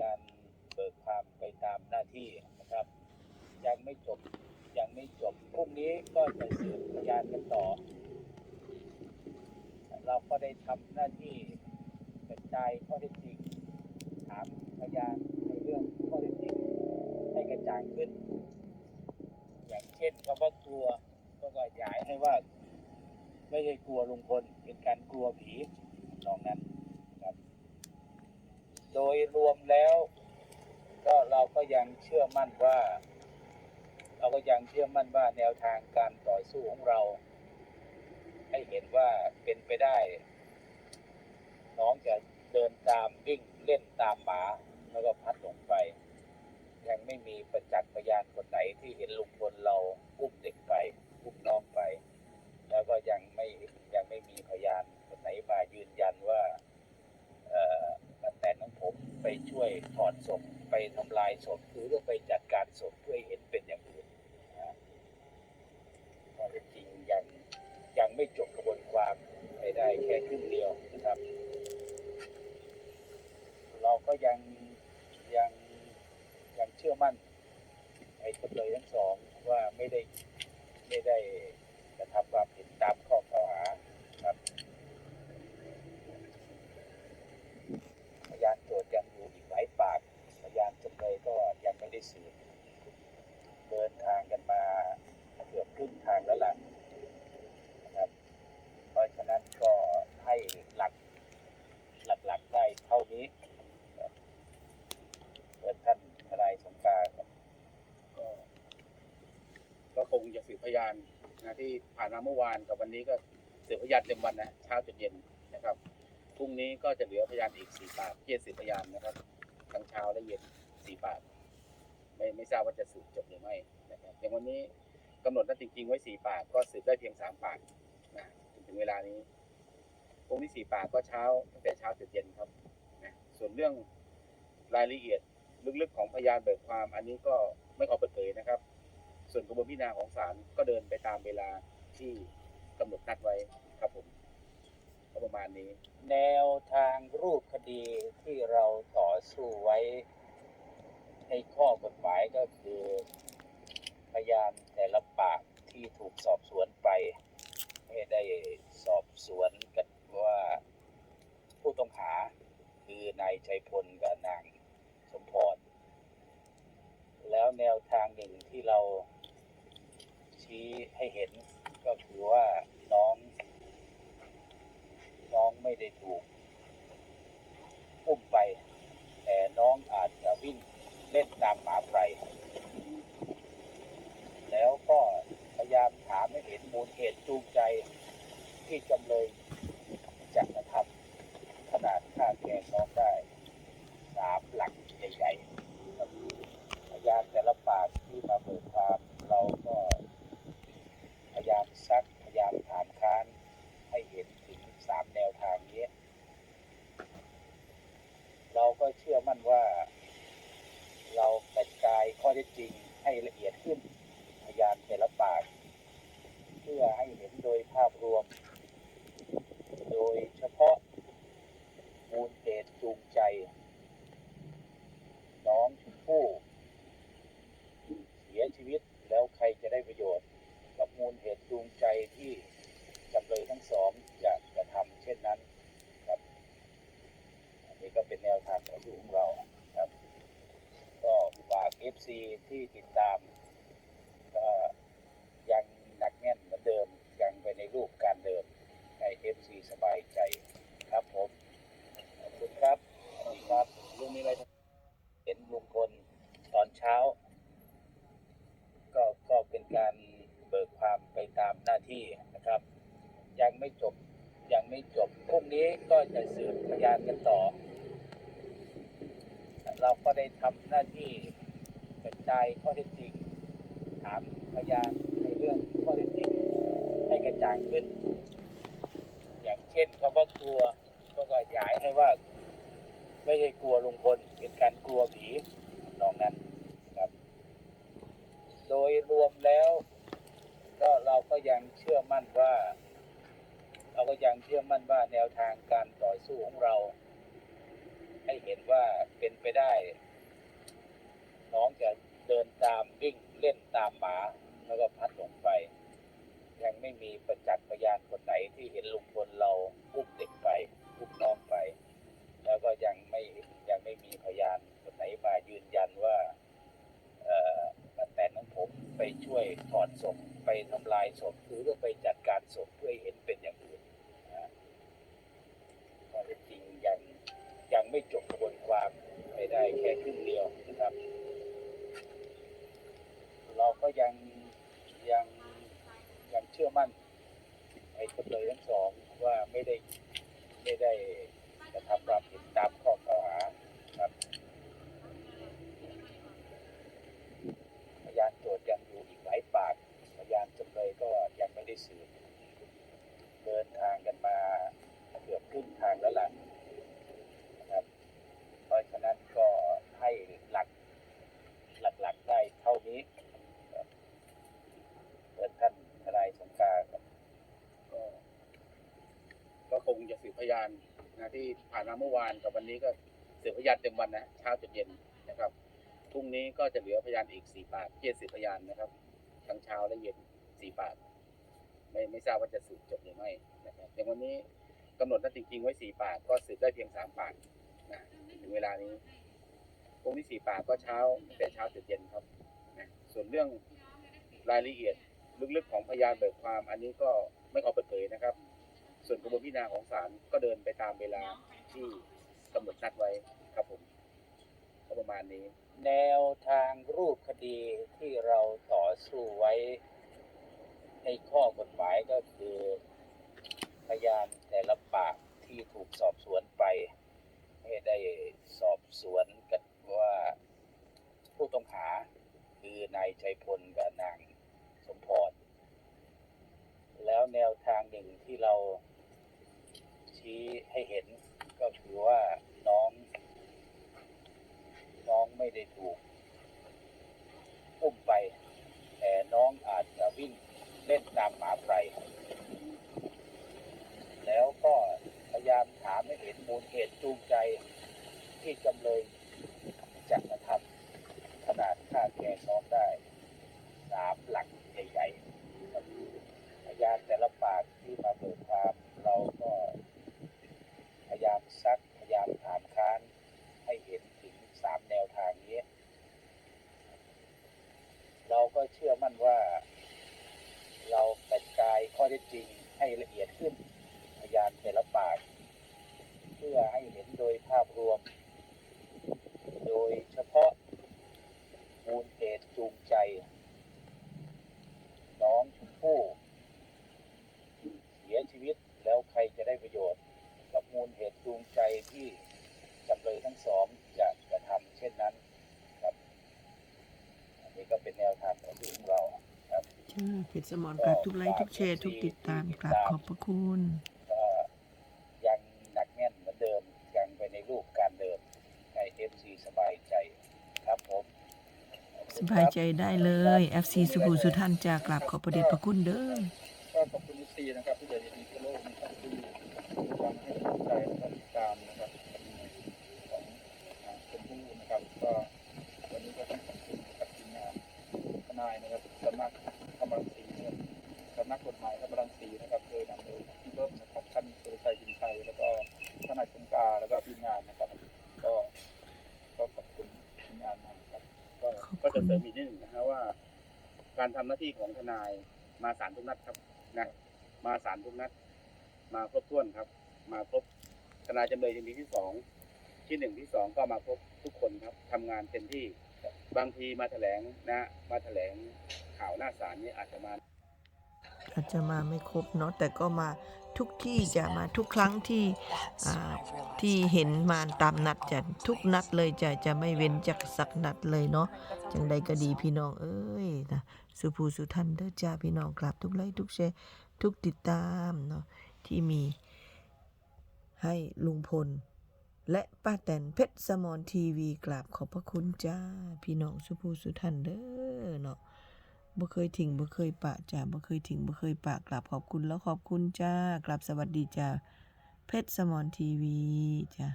การเบิกความไปตามหน้าที่นะครับ ยังไม่จบยังไม่จบพรุ่งนี้ก็จะสืบพยานกันต่อ เราก็ได้ทำหน้าที่กระจายข้อเท็จจริง ถามพยานในเรื่องข้อเท็จจริงให้กระจ่างขึ้น อย่างเช่นคำว่ากลัวก็ขยายให้ว่า ไม่ใช่กลัวลุงพลเป็นการกลัวผีนองนั้น โดยรวมแล้ว ก็เราก็ยังเชื่อมั่นว่า เราก็ยังเชื่อมั่นว่าแนวทางการต่อสู้ของเรา ให้เห็นว่าเป็นไปได้ น้องจะเดินตามวิ่งเล่นตามหมาแล้วก็พัดลงไป ยังไม่มีประจักษ์พยานคนไหนที่เห็นลุงพลเราอุ้มเด็กไปอุ้มน้องไป แล้วก็ยังไม่ยังไม่มีพยานคนไหนมายืนยันว่าเอ่อป้าแตนของผมไปช่วย ถอดศพไปทำลายศพหรือว่าไปจัดการศพเพื่อให้เห็นเป็นอย่างอื่นนะข้อเท็จจริงยังยังไม่จบกระบวนความไปได้แค่ครึ่งเดียวนะครับ เราก็ยังยังยังเชื่อมั่นในจำเลยทั้งสองว่าไม่ได้ไม่ได้กระทำความผิดตามข้อกล่าวหาครับพยานโจทย์ยังอยู่อีกหลายปาก พ เลยก็ยังไม่ได้สืบเดินทางกันมาเกือบครึ่งทางแล้วล่ะนะครับ เพราะฉะนั้นก็ให้หลักหลักๆได้เท่านี้ครับเท่านทนายสงการก็ก็คงจะสืบพยานนะที่ผ่านมาเมื่อวานกับวันนี้ก็สืบพยานเต็มวันนะเช้าจนเย็นนะครับพรุ่งนี้ก็จะเหลือพยานอีกสี่ปากที่จะสืบพยานนะครับทั้งเช้าและเย็น สี่ปากไม่ไม่ทราบว่าจะสืบจบหรือไม่นะครับอย่างวันนี้กำหนดนัดจริงๆไว้สี่ปากก็สืบได้เพียงสามปากนะจนถึงเวลานี้พรุ่งนี้สี่ปากก็เช้าตั้งแต่เช้าจนเย็นครับนะส่วนเรื่องรายละเอียดลึกๆของพยานเบิกความ อันนี้ก็ไม่ขอเปิดเผยนะครับ ส่วนกระบวนพิจารณาของศาลก็เดินไปตามเวลาที่กำหนดนัดไว้ครับผมประมาณนี้ แนวทางรูปคดีที่เราต่อสู้ไว้ ในข้อกฎหมายก็คือพยานแต่ละปากที่ถูกสอบสวนไปให้ได้สอบสวนกันว่าผู้ต้องหาคือนายชัยพลกับนางสมพร แล้วแนวทางหนึ่งที่เราชี้ให้เห็นก็คือว่าน้อง น้องไม่ได้ถูกอุ้มไป แต่น้องอาจจะวิ่ง เล่นตามหมาไพรแล้วก็พยายามถามให้เห็นมูลเหตุจูงใจที่จำเลยจะกระทำขนาดฆ่าแกล้งน้องได้สามหลักใหญ่ๆครับพยานแต่ละปากที่มาเบิกความเราก็พยายามซักพยายามถามค้าน ให้เห็นถึงสามแนวทางนี้ เราก็เชื่อมั่นว่า เรากระจายข้ อเท็จจริงให้ละเอียดขึ้นพยานแต่ละปาก เพื่อให้เห็นโดยภาพรวม โดยเฉพาะมูลเหตุจูงใจ น้องชมพู่เสียชีวิตแล้วใครจะได้ประโยชน์ กับมูลเหตุจูงใจที่จำเลยทั้งสองจะกระทำเช่นนั้นครับ อันนี้ก็เป็นแนวทางต่อสู้ของเราครับ ก็ฝาก FC ที่ติดตามก็ยังหนักแน่นเหมือนเดิม ยังไปในรูปการเดิมให้ FC สบายใจครับผมขอบคุณครับสวัสดีครับเรื่องนี้อะไรเห็นลุงพลตอนเช้า ก็ก็เป็นการเบิกความไปตามหน้าที่นะครับ ยังไม่จบยังไม่จบพรุ่งนี้ก็จะสืบพยานกันต่อ เราก็ได้ทำหน้าที่ กระจายข้อเท็จจริง ถามพยานในเรื่องข้อเท็จจริงให้กระจ่างขึ้น อย่างเช่นคำว่ากลัวก็ขยายให้ว่า ไม่ใช่กลัวลุงพลเป็นการกลัวผีนองนั้นครับ โดยรวมแล้ว ก็เราก็ยังเชื่อมั่นว่า เราก็ยังเชื่อมั่นว่าแนวทางการต่อสู้ของเรา ให้เห็นว่าเป็นไปได้ น้องจะ เดินตามวิ่งเล่นตามหมาแล้วก็พัดลงไป ยังไม่มีประจักษ์พยานคนไหนที่เห็นลุงพลเราอุ้มเด็กไปอุ้มน้องไป แล้วก็ยังไม่ยังไม่มีพยานคนไหนมายืนยันว่าเอ่อป้าแตนของผมไปช่วยถอดศพไปทำลายศพหรือว่าไปจัดการศพเพื่อเห็นเป็นอย่างอื่นนะข้อเท็จจริงยังยังไม่จบกระบวนความไปได้แค่ครึ่งเดียวนะครับ เราก็ยังยังยังเชื่อมั่นไอ้จำเลยทั้งสองว่าไม่ได้ไม่ได้กระทำความผิดตามข้อกล่าวหาครับพยานโจทย์ยังอยู่อีกหลายปากพยานจำเลยก็ยังไม่ได้สืบเดินทางกันมาเกือบครึ่งทางแล้วล่ะนะครับ เพราะฉะนั้นก็ให้หลักหลักๆได้เท่านี้ครับเปิดท่านทนายสงกรารครับ ก็ก็คงจะสืบพยานนะ ที่ผ่านมาเมื่อวานกับวันนี้ก็สืบพยานเต็มวันนะเช้าจนเย็นนะครับพรุ่งนี้ก็จะเหลือพยานอีกสี่ปากที่จะสืบพยานนะครับทั้งเช้าและเย็นสี่ปากไม่ไม่ทราบว่าจะสืบจบหรือไม่นะครับอย่างวันนี้กำหนดนัดจริงๆไว้สี่ปากก็สืบได้เพียงสามปากนะถึงเวลานี้พรุ่งนี้สี่ปากก็เช้าแต่เช้าจนเย็นครับนะส่วนเรื่องรายละเอียดลึกๆของพยานเบิกความ อันนี้ก็ไม่ขอเปิดเผยนะครับ ส่วนกระบวนพิจารณาของศาลก็เดินไปตามเวลาที่กำหนดนัดไว้ครับผมก็ประมาณนี้ แนวทางรูปคดีที่เราต่อสู้ไว้ ในข้อกฎหมายก็คือพยานแต่ละปากที่ถูกสอบสวนไป ให้ได้สอบสวนกันว่าผู้ต้องหาคือนายชัยพลกับนางสมพรแล้วแนวทางหนึ่งที่เราชี้ให้เห็นก็คือว่าน้อง น้อง ไม่ได้ถูกอุ้มไป แต่น้องอาจจะวิ่งเล่นตามหมาไพรแล้วก็พยายามถามให้เห็นมูลเหตุจูงใจที่จำเลยจะกระทำขนาดฆ่าแกล้งน้องได้สามหลักใหญ่ๆครับพยานแต่ละปากที่มาเบิกความเราก็พยายามซักพยายามถามค้าน ให้เห็นถึงสามแนวทางนี้ เรา ก็เชื่อมั่นว่า เรากระจายข้อเท็จจริงให้ละเอียดขึ้นพยานแต่ละปาก เพื่อให้เห็นโดยภาพรวม โดยเฉพาะมูลเหตุจูงใจ น้องชมพู่เสียชีวิตแล้วใครจะได้ประโยชน์ กับมูลเหตุจูงใจที่จำเลยทั้งสองจะกระทำเช่นนั้นครับ อันนี้ก็เป็นแนวทางของทีมเรา ครับจ้าเพจสมอนกราบทุกไลค์ทุกแชร์ทุกติดตามกราบขอบพระคุณก็ยังหนักแน่นเหมือนเดิมยังไปในรูปการเดิมให้เอฟซีสบายใจครับผมขอบสคุณบายครับใจได้เลย FC สุภูสุทันจากกราบขอบประเดชพระคุณเด้อก็ขอบคุณซีนะครับที่เดินดีทั่วโลกนะครับที่ยังให้กำลังใจและติดตาม จะเสริมอีกนิดหนึ่งนะฮะว่า การทำหน้าที่ของทนายมาศาลทุกนัดครับนะมาศาลทุกนัด มาครบถ้วนครับ มาครบทนายจำเลยจำเลยที่สองที่หนึ่งที่สองก็มาครบทุกคนครับทำงานเต็มที่บางทีมาแถลงนะ มาแถลงข่าวหน้าศาลนี่อาจจะมา อาจจะมาไม่ครบเนาะแต่ก็มาทุกที่จะมาทุกครั้งที่อ่าที่เห็นมาตามนัดจะทุกนัดเลยจะจะไม่เว้นจากสักนัดเลยเนาะจังใดก็ดีพี่น้องเอ้ยนะสุภูสุทันเด้อจ้าพี่น้องกราบทุกไลค์ทุกแชร์ทุกติดตามเนาะที่มีให้ลุงพล และป้าแตนเพชรสมอนทีวีกราบขอบพระคุณจ้า พี่น้องสุภูสุทันเด้อเนาะ บ่เคยทิ้งบ่เคยปะจ้าบ่เคยทิ้งบ่เคยปะกลับขอบคุณแล้วขอบคุณจ้ากลับสวัสดีจ้าเพชรสมอนทีวีจ้า